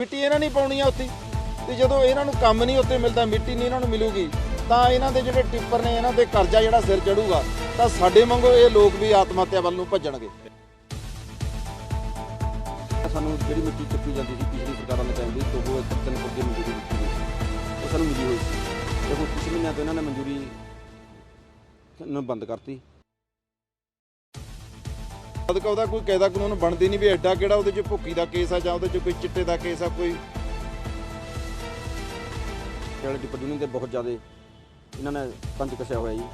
ਮਿੱਟੀ ਇਹਨਾਂ ਨਹੀਂ ਪਾਉਣੀ ਆ ਉੱਥੇ। ਤੇ ਜਦੋਂ ਇਹਨਾਂ ਨੂੰ ਕੰਮ ਨਹੀਂ ਉੱਥੇ ਮਿਲਦਾ, ਮਿੱਟੀ ਨਹੀਂ ਇਹਨਾਂ ਨੂੰ ਮਿਲੂਗੀ, ਤਾਂ ਇਹਨਾਂ ਦੇ ਜਿਹੜੇ ਟਿੱਪਰ ਨੇ, ਇਹਨਾਂ ਦੇ ਕਰਜ਼ਾ ਜਿਹੜਾ ਸਿਰ ਚੜੂਗਾ, ਤਾਂ ਸਾਡੇ ਵਾਂਗੂ ਇਹ ਲੋਕ ਵੀ ਆਤਮ ਹੱਤਿਆ ਵੱਲ ਨੂੰ ਭੱਜਣਗੇ। ਸਾਨੂੰ ਜਿਹੜੀ ਮਿੱਟੀ ਚੱਕੀ ਜਾਂਦੀ ਸੀ ਪਿਛਲੀ ਸਰਕਾਰਾਂ ਦੇ ਟਾਈਮ ਦੋ ਇੱਕ ਤਿੰਨ ਫੁੱਟ ਦੀ ਦਿੱਤੀ ਗਈ। ਉਹ ਸਾਨੂੰ ਮਿਲੀ ਹੋਈ ਸੀ। ਤੇ ਹੁਣ ਕੁਝ ਮਹੀਨਿਆਂ ਤੋਂ ਇਹਨਾਂ ਨੇ ਮਨਜ਼ੂਰੀ ਨੂੰ ਬੰਦ ਕਰਤੀ। ਜਦ ਉਹਦਾ ਕੋਈ ਕਾਇਦਾ ਕਾਨੂੰਨ ਬਣਦੀ ਨਹੀਂ ਵੀ ਐਡਾ ਕਿਹੜਾ ਉਹਦੇ 'ਚ ਭੁੱਕੀ ਦਾ ਕੇਸ ਆ ਜਾਂ ਉਹਦੇ 'ਚ ਕੋਈ ਚਿੱਟੇ ਦਾ ਕੇਸ ਆ ਕੋਈ। ਜਿਹੜੇ ਡਿਪਟੀ ਯੂਨੀਅਨ ਦੇ ਬਹੁਤ ਜ਼ਿਆਦਾ ਇਹਨਾਂ ਨੇ ਪੰਜ ਕਸਿਆ ਹੋਇਆ ਜੀ।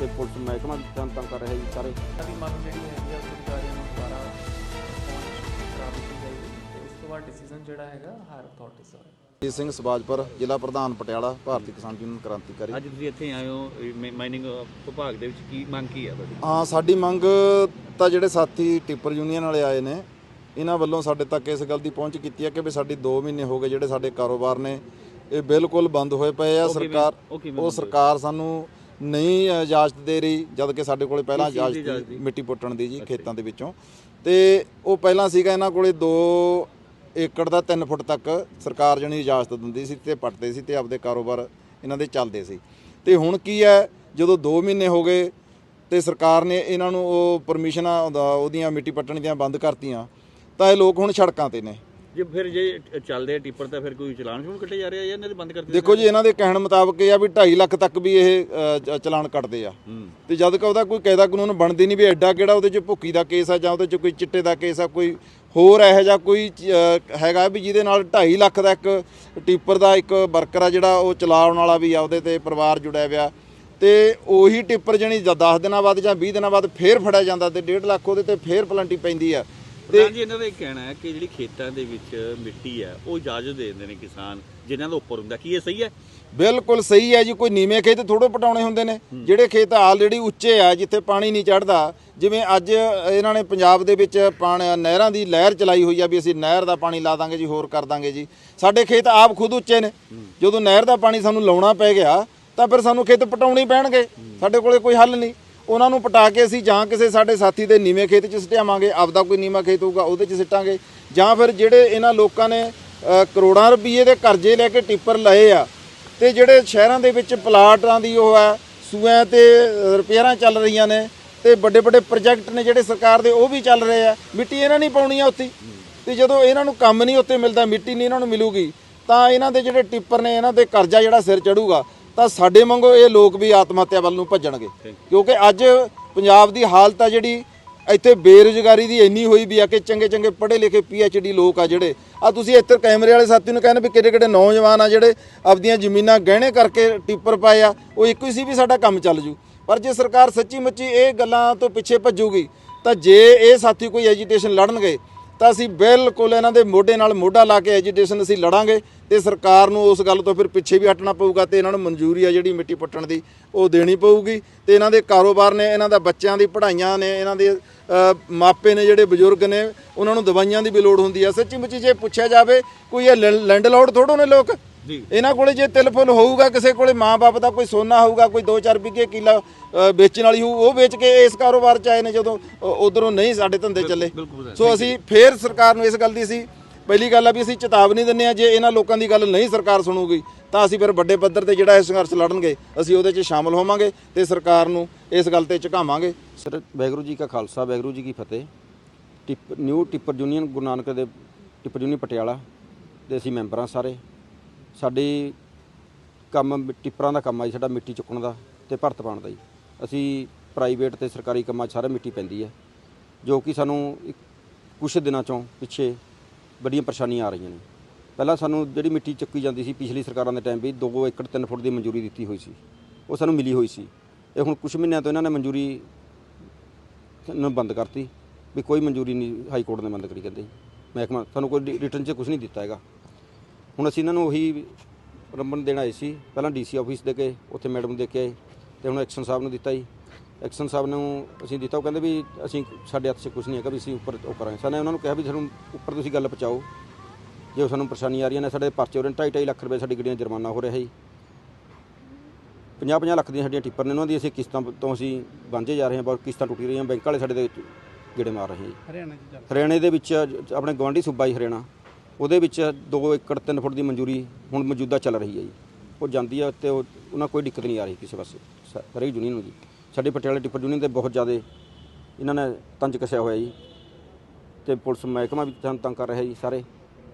ਤੇ ਪੁਲਿਸ ਮਹਿਕਮਾ ਵੀ ਤੰਗ ਕਰ ਰਿਹਾ ਜੀ ਸਾਰੇ। ਦੀ ਮੰਗ ਜਿਹੜੀ ਹੈਗੀ ਆ ਅਧਿਕਾਰੀਆਂ ਨੂੰ ਦੁਬਾਰਾ ਪਹੁੰਚ ਕਰਾ ਦਿੱਤੀ ਜਾਏਗੀ ਤੇ ਉਸ ਤੋਂ ਬਾਅਦ ਡਿਸੀਜਨ ਜਿਹੜਾ ਹੈਗਾ ਹਾਇਰ ਅਥਾਰਟੀ ਦਾ ਜੀ ਸਿੰਘ ਸਬਾਜਪੁਰ ਜ਼ਿਲ੍ਹਾ ਪ੍ਰਧਾਨ ਪਟਿਆਲਾ ਭਾਰਤੀ ਕਿਸਾਨ ਯੂਨੀਅਨ ਕ੍ਰਾਂਤੀਕਾਰੀ। ਅੱਜ ਤੁਸੀਂ ਇੱਥੇ ਆਏ ਹੋ ਮਾਈਨਿੰਗ ਵਿਭਾਗ ਦੇ ਵਿੱਚ ਕੀ ਮੰਗ ਕੀ ਹੈ ਤੁਹਾਡੀ? ਹਾਂ ਸਾਡੀ ਮੰਗ ਤਾਂ ਜਿਹੜੇ ਸਾਥੀ ਟਿੱਪਰ ਯੂਨੀਅਨ ਵਾਲੇ ਆਏ ਨੇ ਇਹਨਾਂ ਵੱਲੋਂ ਸਾਡੇ ਤੱਕ ਇਸ ਗੱਲ ਦੀ ਪਹੁੰਚ ਕੀਤੀ ਹੈ ਕਿ ਵੀ ਸਾਡੀ 2 ਮਹੀਨੇ ਹੋ ਗਏ ਜਿਹੜੇ ਸਾਡੇ ਕਾਰੋਬਾਰ ਨੇ ਇਹ ਬਿਲਕੁਲ ਬੰਦ ਹੋਏ ਪਏ ਆ ਸਰਕਾਰ। ਉਹ? ਸਰਕਾਰ ਸਾਨੂੰ ਨਹੀਂ ਇਜਾਜ਼ਤ ਦੇ ਰਹੀ ਜਦ ਕਿ ਸਾਡੇ ਕੋਲੇ ਪਹਿਲਾਂ ਦੀ ਇਜਾਜ਼ਤ ਦੀ? ਮਿੱਟੀ ਪੁੱਟਣ ਦੀ ਜੀ ਖੇਤਾਂ ਦੇ ਵਿੱਚੋਂ। ਤੇ ਉਹ ਪਹਿਲਾਂ ਸੀਗਾ ਇਹਨਾਂ ਕੋਲੇ 2 ਏਕੜ ਦਾ 3 ਫੁੱਟ ਤੱਕ ਸਰਕਾਰ ਜਣੀ ਇਜਾਜ਼ਤ ਦਿੰਦੀ ਸੀ ਤੇ ਪੱਟਦੇ ਸੀ ਤੇ ਆਪਦੇ ਕਾਰੋਬਾਰ ਇਹਨਾਂ ਦੇ ਚੱਲਦੇ ਸੀ। ਤੇ ਹੁਣ ਕੀ ਹੈ, ਜਦੋਂ 2 ਮਹੀਨੇ ਹੋ ਗਏ ਤੇ ਸਰਕਾਰ ਨੇ ਇਹਨਾਂ ਨੂੰ ਉਹ ਪਰਮਿਸ਼ਨਾਂ ਉਹਦਾ- ਉਹਦੀਆਂ ਮਿੱਟੀ ਪੱਟਣ ਦੀਆਂ ਬੰਦ ਕਰਤੀਆਂ, ਤਾਂ ਇਹ ਲੋਕ ਹੁਣ ਸੜਕਾਂ ਤੇ ਨੇ। ਜੇ ਫਿਰ ਜੇ ਚੱਲਦੇ ਆ ਟਿੱਪਰ ਤਾਂ ਫਿਰ ਕੋਈ ਚਲਾਨ ਸ਼ੁਰੂ ਕੱਟੇ ਜਾ ਰਹੇ ਜਾਂ ਇਹਨਾਂ ਦੇ ਬੰਦ ਕਰ ਦਿੱਤੇ ਦੇਖੋ ਜੀ ਇਹਨਾਂ ਦੇ ਕਹਿਣ ਮੁਤਾਬਕ ਇਹ ਆ ਵੀ 2.5 ਲੱਖ ਤੱਕ ਵੀ ਇਹ ਅ, ਚਲਾਨ ਕੱਟਦੇ ਆ। ਤੇ ਜਦ ਕਿ ਉਹਦਾ ਕੋਈ ਕਾਇਦਾ ਕਾਨੂੰਨ ਬਣਦੀ ਨਹੀਂ ਵੀ ਐਡਾ ਕਿਹੜਾ ਉਹਦੇ 'ਚ ਭੁੱਕੀ ਦਾ ਕੇਸ ਆ ਜਾਂ ਉਹਦੇ 'ਚ ਕੋਈ ਚਿੱਟੇ ਦਾ ਕੇਸ ਆ ਕੋਈ ਹੋਰ ਇਹੋ ਜਿਹਾ ਕੋਈ ਅ, ਹੈਗਾ ਵੀ ਜਿਹਦੇ ਨਾਲ 2.5 ਲੱਖ ਦਾ ਇੱਕ ਟਿੱਪਰ ਦਾ ਇੱਕ ਵਰਕਰ ਆ ਜਿਹੜਾ ਉਹ ਚਲਾਉਣ ਵਾਲਾ ਵੀ ਆ ਉਹਦੇ ਤੇ ਪਰਿਵਾਰ ਜੁੜਿਆ ਹੋਇਆ। ਤੇ ਉਹੀ ਟਿੱਪਰ ਜਣੀ 10 ਦਿਨਾਂ ਬਾਅਦ ਜਾਂ 20 ਦਿਨਾਂ ਬਾਅਦ ਫੇਰ ਫੜਿਆ ਜਾਂਦਾ ਤੇ 1.5 ਲੱਖ ਉਹਦੇ ਤੇ ਫੇਰ ਪਲੰਟੀ ਪੈਂਦੀ ਆ। ਪ੍ਰਧਾਨ ਜੀ ਇਹਨਾਂ ਦਾ ਇਹ ਕਹਿਣਾ ਹੈ ਕਿ ਜਿਹੜੀ ਖੇਤਾਂ ਦੇ ਵਿੱਚ ਮਿੱਟੀ ਹੈ ਉਹ ਇਜਾਜ਼ਤ ਦੇ ਦਿੰਦੇ ਨੇ ਕਿਸਾਨ ਜਿਨ੍ਹਾਂ ਦਾ ਉੱਪਰ ਹੁੰਦਾ। ਕੀ ਇਹ ਸਹੀ ਹੈ? ਬਿਲਕੁਲ ਸਹੀ ਹੈ ਜੀ ਕੋਈ ਨੀਵੇਂ ਖੇਤ ਥੋੜੋ ਪਟਾਉਣੇ ਹੁੰਦੇ ਨੇ। ਜਿਹੜੇ ਖੇਤ ਆਲਰੇਡੀ ਉੱਚੇ ਆ ਜਿੱਥੇ ਪਾਣੀ ਨਹੀਂ ਚੜਦਾ ਜਿਵੇਂ ਅੱਜ ਇਹਨਾਂ ਨੇ ਪੰਜਾਬ ਦੇ ਵਿੱਚ ਪਾਣੀ ਨਹਿਰਾਂ ਦੀ ਲਹਿਰ ਚਲਾਈ ਹੋਈ ਆ ਵੀ ਅਸੀਂ ਨਹਿਰ ਦਾ ਪਾਣੀ ਲਾ ਦਾਂਗੇ ਜੀ ਹੋਰ ਕਰ ਦਾਂਗੇ ਜੀ। ਸਾਡੇ ਖੇਤ ਆਪ ਖੁਦ ਉੱਚੇ ਨੇ। ਜਦੋਂ ਨਹਿਰ ਦਾ ਪਾਣੀ ਸਾਨੂੰ ਲਾਉਣਾ ਪੈ ਗਿਆ ਤਾਂ ਫਿਰ ਸਾਨੂੰ ਖੇਤ ਪਟਾਉਣੇ ਪੈਣਗੇ। ਸਾਡੇ ਕੋਲੇ ਕੋਈ ਹੱਲ ਨਹੀਂ। ਉਹਨਾਂ ਨੂੰ ਪਟਾ ਕੇ ਅਸੀਂ ਜਾਂ ਕਿਸੇ ਸਾਡੇ ਸਾਥੀ ਦੇ ਨੀਵੇਂ ਖੇਤ 'ਚ ਸਿੱਟਾਵਾਂਗੇ ਆਪਦਾ ਕੋਈ ਨੀਵਾਂ ਖੇਤ ਹੋਊਗਾ, ਉਹਦੇ 'ਚ ਸਿੱਟਾਂਗੇ। ਜਾਂ ਫਿਰ ਜਿਹੜੇ ਇਹਨਾਂ ਲੋਕਾਂ ਨੇ ਕਰੋੜਾਂ ਰੁਪਏ ਦੇ ਕਰਜ਼ੇ ਲੈ ਕੇ ਟਿੱਪਰ ਲਏ ਆ, ਤੇ ਜਿਹੜੇ ਸ਼ਹਿਰਾਂ ਦੇ ਵਿੱਚ ਪਲਾਟਾਂ ਦੀ ਉਹ ਹੈ ਸੂਆਂ ਤੇ ਰਿਪੇਅਰਾਂ ਚੱਲ ਰਹੀਆਂ ਨੇ, ਤੇ ਵੱਡੇ ਵੱਡੇ ਪ੍ਰੋਜੈਕਟ ਨੇ ਜਿਹੜੇ ਸਰਕਾਰ ਦੇ, ਉਹ ਵੀ ਚੱਲ ਰਹੇ ਆ। ਮਿੱਟੀ ਇਹਨਾਂ ਨਹੀਂ ਪਾਉਣੀ ਆ ਉੱਥੇ। ਤੇ ਜਦੋਂ ਇਹਨਾਂ ਨੂੰ ਕੰਮ ਨਹੀਂ ਉੱਥੇ ਮਿਲਦਾ, ਮਿੱਟੀ ਨਹੀਂ ਇਹਨਾਂ ਨੂੰ ਮਿਲੂਗੀ, ਤਾਂ ਇਹਨਾਂ ਦੇ ਜਿਹੜੇ ਟਿੱਪਰ ਨੇ, ਇਹਨਾਂ ਦੇ ਕਰਜ਼ਾ ਜਿਹੜਾ ਸਿਰ ਚੜੂਗਾ। ਤਾਂ ਸਾਡੇ ਵਾਂਗੂ ਇਹ ਲੋਕ ਵੀ ਆਤਮ ਹੱਤਿਆ ਵੱਲ ਨੂੰ ਭੱਜਣਗੇ। ਕਿਉਂਕਿ ਅੱਜ ਪੰਜਾਬ ਦੀ ਹਾਲਤ ਆ ਜਿਹੜੀ ਇੱਥੇ ਬੇਰੁਜ਼ਗਾਰੀ ਦੀ ਇੰਨੀ ਹੋਈ ਵੀ ਆ ਕਿ ਚੰਗੇ ਚੰਗੇ ਪੜ੍ਹੇ ਲਿਖੇ ਡੀ ਲੋਕ ਆ ਜਿਹੜੇ। ਆ ਤੁਸੀਂ ਇੱਧਰ ਕੈਮਰੇ ਵਾਲੇ ਸਾਥੀ ਨੂੰ ਕਹਿੰਦੇ ਵੀ ਕਿਹੜੇ ਕਿਹੜੇ ਨੌਜਵਾਨ ਆ ਜਿਹੜੇ ਆਪਦੀਆਂ ਜ਼ਮੀਨਾਂ ਗਹਿਣੇ ਕਰਕੇ ਟਿੱਪਰ ਪਾਏ ਆ ਉਹ ਇੱਕੋ ਹੀ ਸੀ ਵੀ ਸਾਡਾ ਕੰਮ ਚੱਲ ਜੂ। ਪਰ ਜੇ ਸਰਕਾਰ ਸੱਚੀ ਮੁੱਚੀ ਇਹ ਗੱਲਾਂ ਤੋਂ ਪਿੱਛੇ ਭੱਜੂਗੀ ਤਾਂ ਜੇ ਇਹ ਸਾਥੀ ਕੋਈ ਐਜੀਟੇਸ਼ਨ ਲੜਨਗੇ ਤਾਂ ਅਸੀਂ ਬਿਲਕੁਲ ਇਹਨਾਂ ਦੇ ਮੋਢੇ ਨਾਲ ਮੋਢਾ ਲਾ ਕੇ ਐਜੀਟੇਸ਼ਨ ਅਸੀਂ ਲੜਾਂਗੇ ਤੇ ਸਰਕਾਰ ਨੂੰ ਉਸ ਗੱਲ ਤੋਂ ਫਿਰ ਪਿੱਛੇ ਵੀ ਹਟਣਾ ਪਊਗਾ ਤੇ ਇਹਨਾਂ ਨੂੰ ਮਨਜ਼ੂਰੀ ਆ ਜਿਹੜੀ ਮਿੱਟੀ ਪੱਟਣ ਦੀ, ਉਹ ਦੇਣੀ ਪਊਗੀ ਤੇ ਇਹਨਾਂ ਦੇ ਕਾਰੋਬਾਰ ਨੇ, ਇਹਨਾਂ ਦਾ ਬੱਚਿਆਂ ਦੀ ਪੜ੍ਹਾਈਆਂ ਨੇ, ਇਹਨਾਂ ਦੇ ਮਾਪੇ ਨੇ ਜਿਹੜੇ ਬਜ਼ੁਰਗ ਨੇ, ਉਹਨਾਂ ਨੂੰ ਦਵਾਈਆਂ ਦੀ ਵੀ ਲੋੜ ਹੁੰਦੀ ਆ। ਸੱਚੀ ਮੁੱਚੀ ਜੇ ਪੁੱਛਿਆ ਜਾਵੇ, ਕੋਈ ਇਹ ਲੈਂਡਲੋਡ ਥੋੜੋ ਨੇ ਲੋਕ? ਇਹਨਾਂ ਕੋਲੇ ਜੇ ਤਿਲ ਫੁੱਲ ਹੋਊਗਾ ਕਿਸੇ ਕੋਲੇ ਮਾਂ-ਬਾਪ ਦਾ ਕੋਈ ਸੋਨਾ ਹੋਊਗਾ ਕੋਈ 2-4 ਵਿਗੇ ਕਿੱਲਾ ਵੇਚਣ ਵਾਲੀ ਹੋਊ ਉਹ ਵੇਚ ਕੇ ਇਸ ਕਾਰੋਬਾਰ ਚ ਆਏ ਨੇ ਜਦੋਂ ਉਧਰੋਂ ਨਹੀਂ ਸਾਡੇ ਧੰਦੇ ਚੱਲੇ। ਸੋ ਅਸੀਂ ਫੇਰ ਸਰਕਾਰ ਨੂੰ ਇਸ ਗੱਲ ਦੀ ਸੀ ਪਹਿਲੀ ਗੱਲ ਆ ਵੀ ਅਸੀਂ ਚੇਤਾਵਨੀ ਦਿੰਨੇ ਆ ਜੇ ਇਹਨਾਂ ਲੋਕਾਂ ਦੀ ਗੱਲ ਨਹੀਂ ਸਰਕਾਰ ਸੁਣੂਗੀ ਤਾਂ ਅਸੀਂ ਫਿਰ ਵੱਡੇ ਪੱਧਰ ਤੇ ਜਿਹੜਾ ਇਹ ਸੰਘਰਸ਼ ਲੜਨਗੇ ਅਸੀਂ ਉਹਦੇ 'ਚ ਸ਼ਾਮਲ ਹੋਵਾਂਗੇ ਤੇ ਸਰਕਾਰ ਨੂੰ ਇਸ ਗੱਲ ਤੇ ਝੁਕਾਵਾਂਗੇ। ਸਰ ਵੈਗਰੂ ਜੀ ਕਾ ਖਾਲਸਾ ਵੈਗਰੂ ਜੀ ਕੀ ਫਤਿਹ। Tip new tipper union Guru Nanak ਦੇ ਟਿੱਪਰ ਯੂਨੀਅਨ ਪਟਿਆਲਾ ਦੇ ਅਸੀਂ ਮੈਂਬਰ ਹਾਂ ਸਾਰੇ। ਸਾਡੇ ਕੰਮ ਟਿੱਪਰਾਂ ਦਾ ਕੰਮ ਆ ਜੀ, ਸਾਡਾ ਮਿੱਟੀ ਚੁੱਕਣ ਦਾ ਤੇ ਭਰਤ ਪਾਉਣ ਦਾ ਜੀ। ਅਸੀਂ ਪ੍ਰਾਈਵੇਟ ਤੇ ਸਰਕਾਰੀ ਕੰਮਾਂ 'ਚ ਸਾਰਾ ਮਿੱਟੀ ਪੈਂਦੀ ਹੈ ਜੋ ਕਿ ਸਾਨੂੰ ਇੱਕ- ਕੁਛ ਦਿਨਾਂ ਚੋਂ ਪਿੱਛੇ ਬੜੀਆਂ ਪਰੇਸ਼ਾਨੀਆਂ ਆ ਰਹੀਆਂ ਨੇ। ਪਹਿਲਾਂ ਸਾਨੂੰ ਜਿਹੜੀ ਮਿੱਟੀ ਚੱਕੀ ਜਾਂਦੀ ਸੀ ਪਿਛਲੀ ਸਰਕਾਰਾਂ ਦੇ ਟਾਈਮ ਵੀ 2 ਏਕੜ 3 ਫੁੱਟ ਦੀ ਮਨਜ਼ੂਰੀ ਦਿੱਤੀ ਹੋਈ ਸੀ, ਉਹ ਸਾਨੂੰ ਮਿਲੀ ਹੋਈ ਸੀ। ਇਹ ਹੁਣ ਕੁਝ ਮਹੀਨਿਆਂ ਤੋਂ ਇਹਨਾਂ ਨੇ ਮਨਜ਼ੂਰੀ ਨੂੰ ਬੰਦ ਕਰਤੀ, ਵੀ ਕੋਈ ਮਨਜ਼ੂਰੀ ਨਹੀਂ, ਹਾਈ ਕੋਰਟ ਨੇ ਬੰਦ ਕਰੀ ਕਹਿੰਦੇ ਜੀ। ਮਹਿਕਮਾ, ਸਾਨੂੰ ਕੋਈ ਰਿਟਰਨ 'ਚ ਕੁਝ ਨਹੀਂ ਦਿੱਤਾ ਹੈਗਾ। ਹੁਣ ਅਸੀਂ ਇਹਨਾਂ ਨੂੰ ਉਹੀ ਰੰਬਨ ਦੇਣ ਆਏ ਸੀ। ਪਹਿਲਾਂ ਡੀਸੀ ਆਫਿਸ ਦੇ ਕੇ ਉੱਥੇ ਮੈਡਮ ਦੇ ਕੇ ਆਏ ਤੇ ਹੁਣ ਐਕਸ਼ਨ ਸਾਹਿਬ ਨੂੰ ਦਿੱਤਾ ਜੀ। ਐਕਸ਼ਨ ਸਾਹਿਬ ਨੂੰ ਅਸੀਂ ਦਿੱਤਾ ਉਹ ਕਹਿੰਦੇ ਵੀ ਅਸੀਂ ਸਾਡੇ ਹੱਥ 'ਚ ਕੁਝ ਨਹੀਂ ਹੈਗਾ ਵੀ ਅਸੀਂ ਉੱਪਰ ਉਹ ਕਰਾਂਗੇ। ਸਾਨੇ ਉਹਨਾਂ ਨੂੰ ਕਿਹਾ ਵੀ ਸਾਨੂੰ ਉੱਪਰ ਤੁਸੀਂ ਗੱਲ ਪਹੁੰਚਾਓ। ਜੇ ਸਾਨੂੰ ਪਰੇਸ਼ਾਨੀ ਆ ਰਹੀਆਂ ਨੇ ਸਾਡੇ ਪਰਚੇ ਹੋ ਰਹੇ ਨੇ ਢਾਈ ਢਾਈ ਲੱਖ ਰੁਪਏ ਸਾਡੀ ਗੱਡੀਆਂ ਜੁਰਮਾਨਾ ਹੋ ਰਿਹਾ ਜੀ 50-50 ਲੱਖ ਦੀਆਂ ਸਾਡੀਆਂ ਟਿੱਪਰ ਨੇ ਉਹਨਾਂ ਦੀ ਅਸੀਂ ਕਿਸ਼ਤਾਂ ਤੋਂ ਅਸੀਂ ਵਾਂਝੇ ਜਾ ਰਹੇ ਹਾਂ ਬਹੁਤ ਕਿਸ਼ਤਾਂ ਟੁੱਟੀ ਰਹੀਆਂ ਬੈਂਕ ਵਾਲੇ ਸਾਡੇ ਦੇ ਗੇੜੇ ਮਾਰ ਰਹੇ ਜੀ। ਹਰਿਆਣਾ ਦੇ ਵਿੱਚ ਆਪਣੇ ਗਵਾਂਢੀ ਸੂਬਾ ਜੀ ਹਰਿਆਣਾ। ਉਹਦੇ ਵਿੱਚ 2 ਏਕੜ 3 ਫੁੱਟ ਦੀ ਮਨਜ਼ੂਰੀ ਹੁਣ ਮੌਜੂਦਾ ਚੱਲ ਰਹੀ ਹੈ ਜੀ। ਉਹ ਜਾਂਦੀ ਹੈ ਤੇ ਉਹ- ਉਹਨਾਂ ਕੋਈ ਦਿੱਕਤ ਨਹੀਂ ਆ ਰਹੀ ਕਿਸੇ ਪਾਸੇ। ਸ- ਹਰੇਕ ਯੂਨੀਅਨ ਨੂੰ ਜੀ। ਸਾਡੇ ਪਟਿਆਲਾ ਟਿੱਪਰ ਯੂਨੀਅਨ ਦੇ ਬਹੁਤ ਜ਼ਿਆਦਾ ਇਹਨਾਂ ਨੇ ਤੰਜ ਕਸਿਆ ਹੋਇਆ ਜੀ। ਤੇ ਪੁਲਿਸ ਮਹਿਕਮਾ ਵੀ ਸਾਨੂੰ ਤੰਗ ਕਰ ਰਿਹਾ ਜੀ ਸਾਰੇ।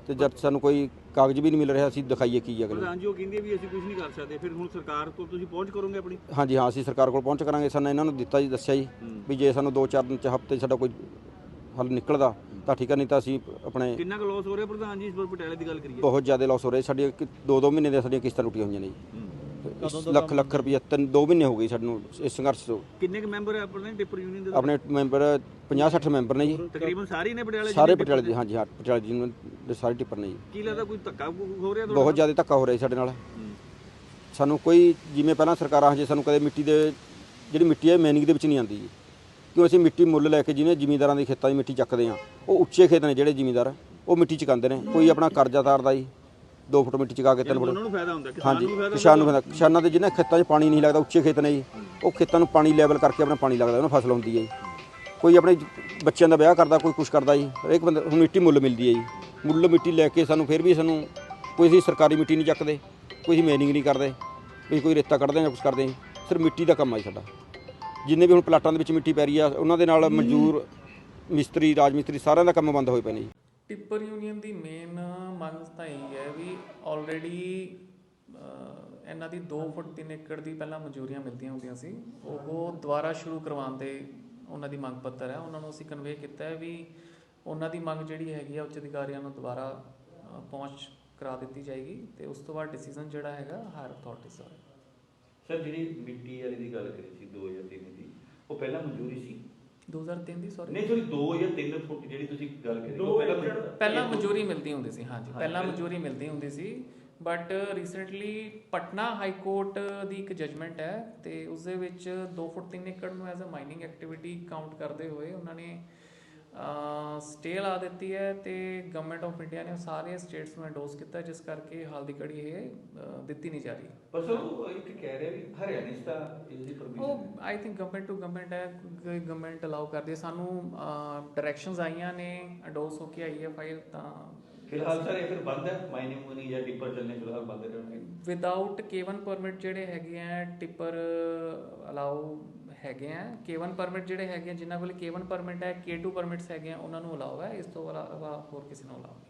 ਤੇ ਜਦ ਸਾਨੂੰ ਕੋਈ ਕਾਗਜ਼ ਵੀ ਨਹੀਂ ਮਿਲ ਰਿਹਾ ਅਸੀਂ ਦਿਖਾਈਏ ਕੀ ਅਗਲੇ ਪ੍ਰਧਾਨ ਜੀ ਉਹ ਕਹਿੰਦੇ ਵੀ ਅਸੀਂ ਕੁਝ ਨਹੀਂ ਕਰ ਸਕਦੇ। ਫਿਰ ਹੁਣ ਸਰਕਾਰ ਕੋਲ ਤੁਸੀਂ ਪਹੁੰਚ ਕਰੋਗੇ ਆਪਣੀ? ਹਾਂਜੀ ਹਾਂ ਅਸੀਂ ਸਰਕਾਰ ਕੋਲ ਪਹੁੰਚ ਕਰਾਂਗੇ। ਸਾਨੂੰ ਇਹਨਾਂ ਨੂੰ ਦਿੱਤਾ ਜੀ ਦੱਸਿਆ ਜੀ ਵੀ ਜੇ ਸਾਨੂੰ 2-4 ਦਿਨ ਚ ਹਫ਼ਤੇ ਸਾਡਾ ਕੋਈ ਹੱਲ ਨਿਕਲਦਾ ਤਾਂ ਠੀਕ ਹੈ ਨਹੀਂ ਤਾਂ ਅਸੀਂ ਆਪਣੇ ਕਿੰਨਾ ਕੁ ਲਾਸ ਹੋ ਰਿਹਾ ਪ੍ਰਧਾਨ ਜੀ ਇਸ ਵਾਰ ਪਟਿਆਲੇ ਦੀ ਗੱਲ ਕਰੀਏ? ਬਹੁਤ ਜ਼ਿਆਦਾ ਲਾਸ ਹੋ ਰਿਹਾ। ਸਾਡੀਆਂ 2-2 ਮਹੀਨੇ ਦੀਆਂ ਸਾਡੀਆਂ ਕਿਸ਼ਤਾਂ ਟੁੱਟੀਆਂ ਹੋਈਆਂ ਨੇ ਜੀ। ਇਸ ਲੱਖ ਲੱਖ ਰੁਪਏ ਤਿੰਨ 2 ਮਹੀਨੇ ਹੋ ਗਏ ਸਾਨੂੰ ਇਸ ਸੰਘਰਸ਼ ਤੋਂ। ਕਿੰਨੇ ਕੁ ਮੈਂਬਰ ਹੈ ਆਪਣੇ ਟਿੱਪਰ ਯੂਨੀਅਨ ਦੇ? ਆਪਣੇ ਮੈਂਬਰ 50-60 ਮੈਂਬਰ ਨੇ ਜੀ। ਤਕਰੀਬਨ ਸਾਰੇ ਨੇ ਪਟਿਆਲੇ ਸਾਰੇ ਪਟਿਆਲੇ ਦੇ ਹਾਂਜੀ ਹਾਂ ਪਟਿਆਲੇ ਜੀ ਦੇ ਸਾਰੇ ਟਿੱਪਰ ਨੇ ਜੀ। ਕੀ ਲੱਗਦਾ ਕੋਈ ਧੱਕਾ ਹੋ ਰਿਹਾ ਬਹੁਤ ਜ਼ਿਆਦਾ ਧੱਕਾ ਹੋ ਰਿਹਾ ਸਾਡੇ ਨਾਲ। ਸਾਨੂੰ ਕੋਈ ਜਿਵੇਂ ਪਹਿਲਾਂ ਸਰਕਾਰਾਂ ਹਜੇ ਸਾਨੂੰ ਕਦੇ ਮਿੱਟੀ ਦੇ ਜਿਹੜੀ ਮਿੱਟੀ ਹੈ ਮੈਨਿੰਗ ਦੇ ਵਿੱਚ ਨਹੀਂ ਆਉਂਦੀ ਜੀ। ਕਿਉਂ ਅਸੀਂ ਮਿੱਟੀ ਮੁੱਲ ਲੈ ਕੇ ਜਿਹਨੇ ਜ਼ਿਮੀਂਦਾਰਾਂ ਦੇ ਖੇਤਾਂ ਦੀ ਮਿੱਟੀ ਚੱਕਦੇ ਆ ਉਹ ਉੱਚੇ ਖੇਤ ਨੇ ਜਿਹੜੇ ਜ਼ਿਮੀਂਦਾਰ। ਉਹ ਮਿੱਟੀ ਚਕਾਉਂਦੇ ਨੇ। ਕੋਈ ਆਪਣਾ ਕਰਜ਼ਾ ਤਾਰਦਾ ਜੀ। 2 ਫੁੱਟ ਮਿੱਟੀ ਚਕਾ ਕੇ 3 ਫੁੱਟ। ਉਹਨਾਂ ਨੂੰ ਫਾਇਦਾ ਹੁੰਦਾ। ਹਾਂਜੀ ਨੂੰ ਕਿਸਾਨ ਨੂੰ ਫਾਇਦਾ। ਕਿਸਾਨਾਂ ਦੇ ਜਿਹਨਾਂ ਖੇਤਾਂ 'ਚ ਪਾਣੀ ਨਹੀਂ ਲੱਗਦਾ ਉੱਚੇ ਖੇਤ ਨੇ ਜੀ। ਉਹ ਖੇਤਾਂ ਨੂੰ ਪਾਣੀ ਲੈਵਲ ਕਰਕੇ ਆਪਣਾ ਪਾਣੀ ਲੱਗਦਾ ਉਹਨਾਂ ਫਸਲ ਹੁੰਦੀ ਹੈ ਜੀ। ਕੋਈ ਆਪਣੇ ਬੱਚਿਆਂ ਦਾ ਵਿਆਹ ਕਰਦਾ ਕੋਈ ਕੁਛ ਕਰਦਾ ਜੀ। ਹਰੇਕ ਬੰਦੇ ਹੁਣ ਮਿੱਟੀ ਮੁੱਲ ਮਿਲਦੀ ਹੈ ਜੀ। ਮੁੱਲ ਮਿੱਟੀ ਲੈ ਕੇ ਸਾਨੂੰ ਫਿਰ ਵੀ ਸਾਨੂੰ ਕੋਈ ਅਸੀਂ ਸਰਕਾਰੀ ਮਿੱਟੀ ਨਹੀਂ ਚੱਕਦੇ ਕੋਈ ਅਸੀਂ ਮੈਨਿੰਗ ਨਹੀਂ ਕਰਦੇ ਵੀ ਕੋਈ ਰੇਤਾ ਕੱਢਦੇ ਜਾਂ ਕੁਛ ਕਰਦੇ। ਜੀ ਸਿਰਫ ਮਿੱਟੀ ਦਾ ਕੰਮ ਆ ਜੀ ਸਾਡਾ। ਜਿੰਨੇ ਵੀ ਹੁਣ ਪਲਾਟਾਂ ਦੇ ਵਿੱਚ ਮਿੱਟੀ ਪੈ ਰਹੀ ਆ, ਉਹਨਾਂ ਦੇ ਨਾਲ ਮਜ਼ਦੂਰ, ਮਿਸਤਰੀ ਰਾਜ ਮਿਸਤਰੀ ਸਾਰਿਆਂ ਦਾ ਕੰਮ ਬੰਦ ਹੋਏ ਪਏ ਨੇ ਜੀ। ਟਿੱਪਰ ਯੂਨੀਅਨ ਦੀ ਮੇਨ ਮੰਗ ਤਾਂ ਇਹ ਹੈ ਵੀ ਆਲਰੇਡੀ ਇਹਨਾਂ ਦੀ 2 ਫੁੱਟ 3 ਏਕੜ ਦੀ ਪਹਿਲਾਂ ਮਨਜ਼ੂਰੀਆਂ ਮਿਲਦੀਆਂ ਹੁੰਦੀਆਂ ਸੀ। ਉਹ ਦੁਬਾਰਾ ਸ਼ੁਰੂ ਕਰਵਾਉਣ ਦੇ ਉਹਨਾਂ ਦੀ ਮੰਗ ਪੱਤਰ ਹੈ। ਉਹਨਾਂ ਨੂੰ ਅਸੀਂ ਕਨਵੇ ਕੀਤਾ ਹੈ ਵੀ ਉਹਨਾਂ ਦੀ ਮੰਗ ਜਿਹੜੀ ਹੈਗੀ ਆ, ਉੱਚ ਅਧਿਕਾਰੀਆਂ ਨੂੰ ਦੁਬਾਰਾ ਪਹੁੰਚ ਕਰਾ ਦਿੱਤੀ ਜਾਏਗੀ ਤੇ ਉਸ ਤੋਂ ਬਾਅਦ ਡਿਸੀਜਨ ਜਿਹੜਾ ਹੈਗਾ ਹਾਇਰ ਅਥਾਰਟੀਜ਼ ਦਾ ਸਰ ਜਿਹੜੀ ਮਿੱਟੀ ਵਾਲੀ ਦੀ ਗੱਲ ਕਰੀ ਸੀ 2003 ਦੀ ਉਹ ਪਹਿਲਾਂ ਮਨਜ਼ੂਰੀ ਸੀ? 2003 ਦੀ ਸੌਰੀ ਨਹੀਂ ਸੋਰੀ 2 ਜਾਂ 3 ਫੁੱਟ ਜਿਹੜੀ ਤੁਸੀਂ ਗੱਲ ਕਰੀ ਉਹ ਪਹਿਲਾਂ ਪਹਿਲਾਂ ਮਨਜ਼ੂਰੀ ਮਿਲਦੀ ਹੁੰਦੀ ਸੀ ਹਾਂਜੀ। ਪਹਿਲਾਂ ਮਨਜ਼ੂਰੀ ਮਿਲਦੀ ਹੁੰਦੀ ਸੀ but recently Patna high court ਦੀ ਇੱਕ ਜਜਮੈਂਟ ਹੈ ਤੇ ਉਸ ਦੇ ਵਿੱਚ 2 ਫੁੱਟ 3 ਏਕੜ ਨੂੰ as a mining activity count ਕਰਦੇ ਹੋਏ ਉਹਨਾਂ ਨੇ ਸਟੇ ਲਾ ਦਿੱਤੀ ਹੈ ਤੇ ਗਵਰਨਮੈਂਟ ਆਫ ਇੰਡੀਆ ਨੇ ਸਾਰੇ ਸਟੇਟਸ ਨੂੰ ਐਂਡੋਸ ਕੀਤਾ ਜਿਸ ਕਰਕੇ ਹਾਲ ਦੀ ਘੜੀ ਇਹ ਦਿੱਤੀ ਨਹੀਂ ਜਾ ਰਹੀ। ਪਰ ਸਰ ਉਹ ਇੱਕ ਕਹਿ ਰਿਹਾ ਵੀ ਹਰਿਆਣੇ ਤਾਂ ਇਸ ਦੀ ਪਰਮਿਸ਼ਨ ਉਹ I think government to government ਹੈ ਗਵਰਨਮੈਂਟ ਅਲਾਉ ਕਰਦੀ ਹੈ। ਸਾਨੂੰ ਡਾਇਰੈਕਸ਼ਨਸ ਆਈਆਂ ਨੇ ਐਂਡੋਸ ਹੋ ਕੇ ਆਈ ਹੈ ਫਾਈਲ ਤਾਂ ਫਿਲਹਾਲ ਸਰ ਇਹ ਫਿਰ ਬੰਦ ਹੈ? ਮਾਈਨਿੰਗ ਮਨੀ ਜਾਂ ਟਿੱਪਰ ਚੱਲਣੇ ਫਿਲਹਾਲ ਬੰਦ ਰਹਿਣਗੇ ਵਿਦਆਊਟ K1 ਪਰਮਿਟ ਜਿਹੜੇ ਹੈਗੇ ਆ ਟਿੱਪਰ ਅਲਾਉ ਹੈਗੇ ਆ K1 ਪਰਮਿਟ ਜਿਹੜੇ ਹੈਗੇ ਆ, ਜਿਨ੍ਹਾਂ ਕੋਲ K1 ਪਰਮਿਟ ਹੈ K2 ਪਰਮਿਟਸ ਹੈਗੇ ਆ, ਉਹਨਾਂ ਨੂੰ ਅਲਾਉ ਹੈ, ਇਸ ਤੋਂ ਇਲਾਵਾ ਹੋਰ ਕਿਸੇ ਨੂੰ ਅਲਾਉ ਨਹੀਂ।